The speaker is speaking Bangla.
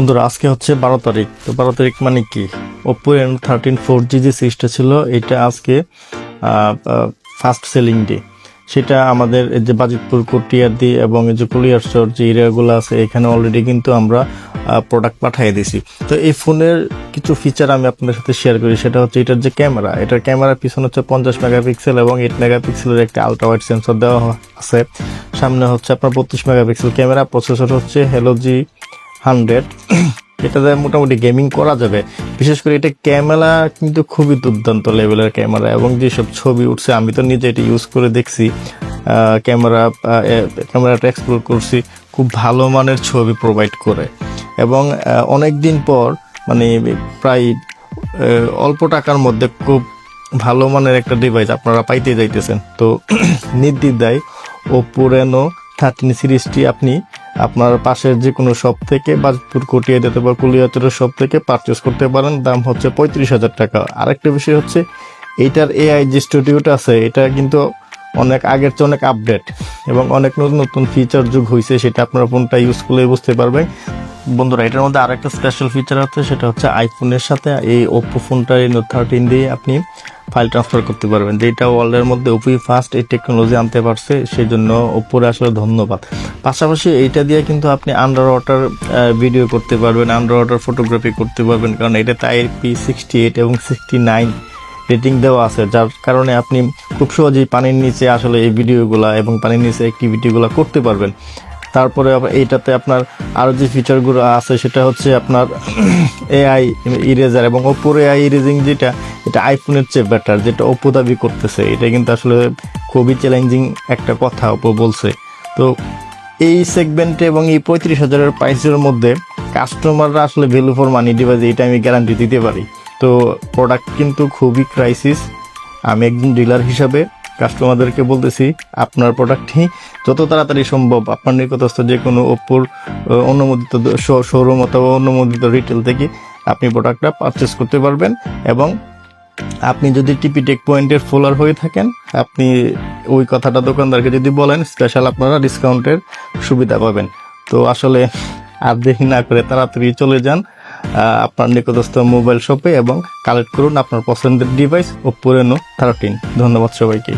বন্ধুরা, আজকে হচ্ছে বারো তারিখ। তো বারো তারিখ মানে কি? Oppo N thirteen four G যে সিরিজটা ছিল, এটা আজকে ফার্স্ট সেলিং ডে সেটা আমাদের যে বাজিতপুর কটিয়াদি এবং যে কুলিয়ারচর যে এরিয়াগুলো আছে, এখানে অলরেডি কিন্তু আমরা প্রোডাক্ট পাঠিয়ে দিছি তো এই ফোনের কিছু ফিচার আমি আপনাদের সাথে শেয়ার করি। সেটা হচ্ছে এটার যে ক্যামেরা এটার ক্যামেরার পিছনে হচ্ছে পঞ্চাশ মেগাপিক্সেল এবং এইট মেগাপিক্সেলের একটা আলট্রা সেন্সর দেওয়া আছে। সামনে হচ্ছে আপনার বত্রিশ মেগাপিক্সেল ক্যামেরা প্রসেসর হচ্ছে হ্যালো জি হান্ড্রেড। এটাতে মোটামুটি গেমিং করা যাবে। বিশেষ করে এটা ক্যামেরা কিন্তু খুবই দুর্দান্ত লেভেলের ক্যামেরা এবং যেসব ছবি উঠছে, আমি তো নিজে এটা ইউজ করে দেখছি। ক্যামেরা ক্যামেরাটা এক্সপ্লোর করছি। খুব ভালো মানের ছবি প্রোভাইড করে। এবং অনেক দিন পর মানে প্রায় অল্প টাকার মধ্যে খুব ভালো মানের একটা ডিভাইস আপনারা পাইতে যাইতেছেন। তো নির্দ্বিধায় ওপো রেনো থার্টিন সিরিজটি আপনি আপনার পাশের যে কোনো শপ থেকে বাজপুর কটিয়ে দিতে বা কুলিয়াচরের শপ থেকে পারচেস করতে পারেন। দাম হচ্ছে পঁয়ত্রিশ হাজার টাকা। আরেকটা বিষয় হচ্ছে, এইটার এআই যে স্টুডিওটা আছে, এটা কিন্তু অনেক আগের চেয়ে অনেক আপডেট এবং অনেক নতুন নতুন ফিচার যুগ হয়েছে সেটা আপনার ফোনটা ইউজ করলে বুঝতে পারবেন। বন্ধুরা, এটার মধ্যে আরেকটা স্পেশাল ফিচার আছে, সেটা হচ্ছে আইফোনের সাথে এই ওপো ফোনটা এই নোট থার্টিন দিয়ে আপনি ফাইল ট্রান্সফার করতে পারবেন। যেটা ওয়ার্ল্ডের মধ্যে ওপোই ফার্স্ট এই টেকনোলজি আনতে পারছে সেই জন্য ওপ্পোর আসলে ধন্যবাদ। পাশাপাশি এইটা দিয়ে কিন্তু আপনি আন্ডার ওয়াটার ভিডিও করতে পারবেন আন্ডার ওয়াটার ফটোগ্রাফি করতে পারবেন, কারণ এটাতে আইপি সিক্সটি এইট এবং সিক্সটি নাইন রেটিং দেওয়া আছে, যার কারণে আপনি খুব সহজেই পানির নিচে আসলে এই ভিডিওগুলা এবং পানির নিচে অ্যাক্টিভিটিগুলো করতে পারবেন। তারপরে এইটাতে আপনার আরও যে ফিচারগুলো আছে, সেটা হচ্ছে আপনার এআই ইরেজার এবং ওপোর এআই ইরেজিং যেটা, এটা আইফোনের চেয়ে বেটার যেটা ওপো দাবি করতেছে। এটা কিন্তু আসলে খুবই চ্যালেঞ্জিং একটা কথা ওপো বলছে। তো এই সেগমেন্টে এবং এই পঁয়ত্রিশ হাজারের প্রাইসের মধ্যে কাস্টমাররা আসলে ভ্যালু ফর মানি ডিভাইস এটা আমি গ্যারান্টি দিতে পারি। তো প্রোডাক্ট কিন্তু খুবই ক্রাইসিস আমি একজন ডিলার হিসাবে কাস্টমারদেরকে বলতেছি আপনার প্রোডাক্টটি যত তাড়াতাড়ি সম্ভব আপনার নিকটস্থ যে কোনো ওপ্পোর আহ, অনুমোদিত শোরুম অথবা অনুমোদিত রিটেল থেকে আপনি প্রোডাক্টটা পারচেস করতে পারবেন এবং আপনি যদি টিপি টেক পয়েন্টের ফোলার হয়ে থাকেন আপনি ওই কথাটা দোকানদারকে যদি বলেন স্পেশাল আপনারা ডিসকাউন্টের সুবিধা পাবেন। তো আসলে আর দেরি না করে তাড়াতাড়ি চলে যান। আপনার নিকটস্থ মোবাইল শপে এবং কালেক্ট করুন আপনার পছন্দের ডিভাইস ও পুরনো থার্টিন ধন্যবাদ সবাইকে।